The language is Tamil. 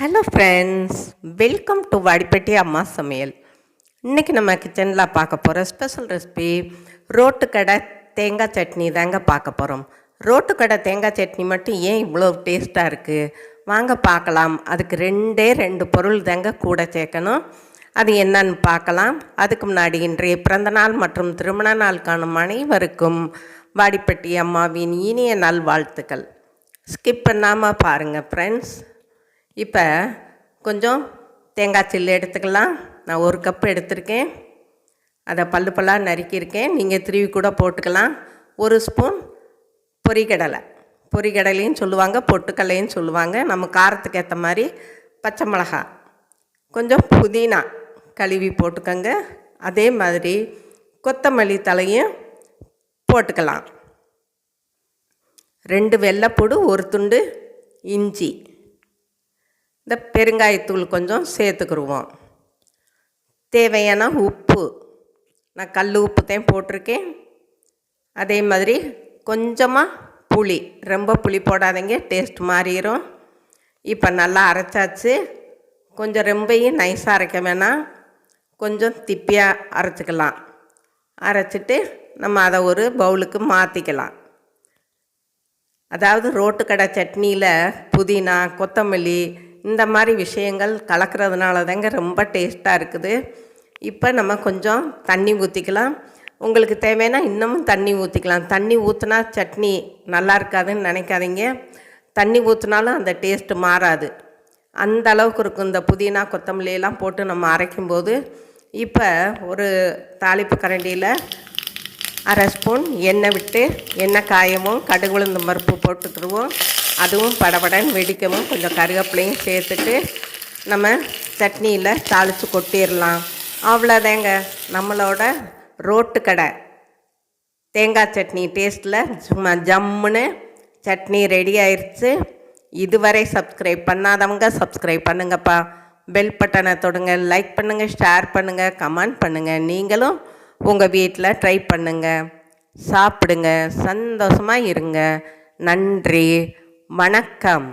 Hello friends welcome to Vadipatti அம்மா சமையல் இன்றைக்கி நம்ம கிச்சனில் பார்க்க போகிற ஸ்பெஷல் ரெசிபி ரோட்டு கடை தேங்காய் சட்னி தாங்க பார்க்க போகிறோம் ரோட்டு கடை தேங்காய் சட்னி மட்டும் ஏன் இவ்வளோ டேஸ்ட்டாக இருக்குது வாங்க பார்க்கலாம். அதுக்கு ரெண்டே ரெண்டு பொருள் தாங்க கூட சேர்க்கணும். அது என்னன்னு பார்க்கலாம். அதுக்கு முன்னாடி இன்றைய பிறந்தநாள் மற்றும் திருமண நாள் காணும் அனைவருக்கும் வாடிப்பட்டி அம்மாவின் இனிய நல்வாழ்த்துக்கள். ஸ்கிப் பண்ணாமல் பாருங்கள் ஃப்ரெண்ட்ஸ் இப்போ கொஞ்சம் தேங்காய் சில்லு எடுத்துக்கலாம். நான் ஒரு கப் எடுத்திருக்கேன். அதை பல்லு பல்லாக நறுக்கியிருக்கேன். நீங்கள் திருவி கூட போட்டுக்கலாம். ஒரு ஸ்பூன் பொரிகடலை. பொரிகடலையும் சொல்லுவாங்க பொட்டுக்கடலையும் சொல்லுவாங்க. நம்ம காரத்துக்கு ஏற்ற மாதிரி பச்சை மிளகா. கொஞ்சம் புதினா கழுவி போட்டுக்கோங்க. அதே மாதிரி கொத்தமல்லி தலையும் போட்டுக்கலாம். ரெண்டு வெள்ளைப்பூடு ஒரு துண்டு இஞ்சி. இந்த பெருங்காயத்தூள் கொஞ்சம் சேர்த்துக்கிருவோம். தேவையான உப்பு. நான் கல் உப்பு தான் போட்டிருக்கேன். அதே மாதிரி கொஞ்சமாக புளி. ரொம்ப புளி போடாதீங்க டேஸ்ட் மாறிடும் இப்போ நல்லா அரைச்சாச்சு. கொஞ்சம் ரொம்பையும் நைஸாக அரைக்க வேணாம். கொஞ்சம் திப்பியாக அரைச்சிக்கலாம். அரைச்சிட்டு நம்ம அதை ஒரு பவுலுக்கு மாற்றிக்கலாம் அதாவது ரோட்டு கடை சட்னியில் புதினா கொத்தமல்லி இந்த மாதிரி விஷயங்கள் கலக்கிறதுனால தாங்க ரொம்ப டேஸ்ட்டாக இருக்குது. இப்போ நம்ம கொஞ்சம் தண்ணி ஊற்றிக்கலாம் உங்களுக்கு தேவைன்னா இன்னமும் தண்ணி ஊற்றிக்கலாம் தண்ணி ஊற்றினா சட்னி நல்லா இருக்காதுன்னு நினைக்காதீங்க. தண்ணி ஊற்றினாலும் அந்த டேஸ்ட்டு மாறாது. அந்த அளவுக்கு இருக்கும். இந்த புதினா கொத்தமல்லியெல்லாம் போட்டு நம்ம அரைக்கும்போது இப்போ ஒரு தாளிப்பு கரண்டியில் அரை ஸ்பூன் எண்ணெய் விட்டு எண்ணெய் காயமும் கடுகு உளுந்து பருப்பு போட்டுக்கிடுவோம். அதுவும் படபடன்னு வெடிக்கவும் கொஞ்சம் கருவேப்பிலையும் சேர்த்துட்டு நம்ம சட்னியில் தாளித்து கொட்டிடலாம். அவ்வளோதாங்க நம்மளோட ரோட்டு கடை. தேங்காய் சட்னி டேஸ்ட்டில் சும்மா ஜம்முன்னு சட்னி ரெடி ஆயிடுச்சு இதுவரை சப்ஸ்கிரைப் பண்ணாதவங்க சப்ஸ்கிரைப் பண்ணுங்கப்பா. பெல் பட்டனை தொடுங்க லைக் பண்ணுங்கள் ஷேர் பண்ணுங்கள் கமெண்ட் பண்ணுங்கள் நீங்களும் உங்கள் வீட்டில் ட்ரை பண்ணுங்கள் சாப்பிடுங்க சந்தோஷமாக இருங்க. நன்றி. வணக்கம்.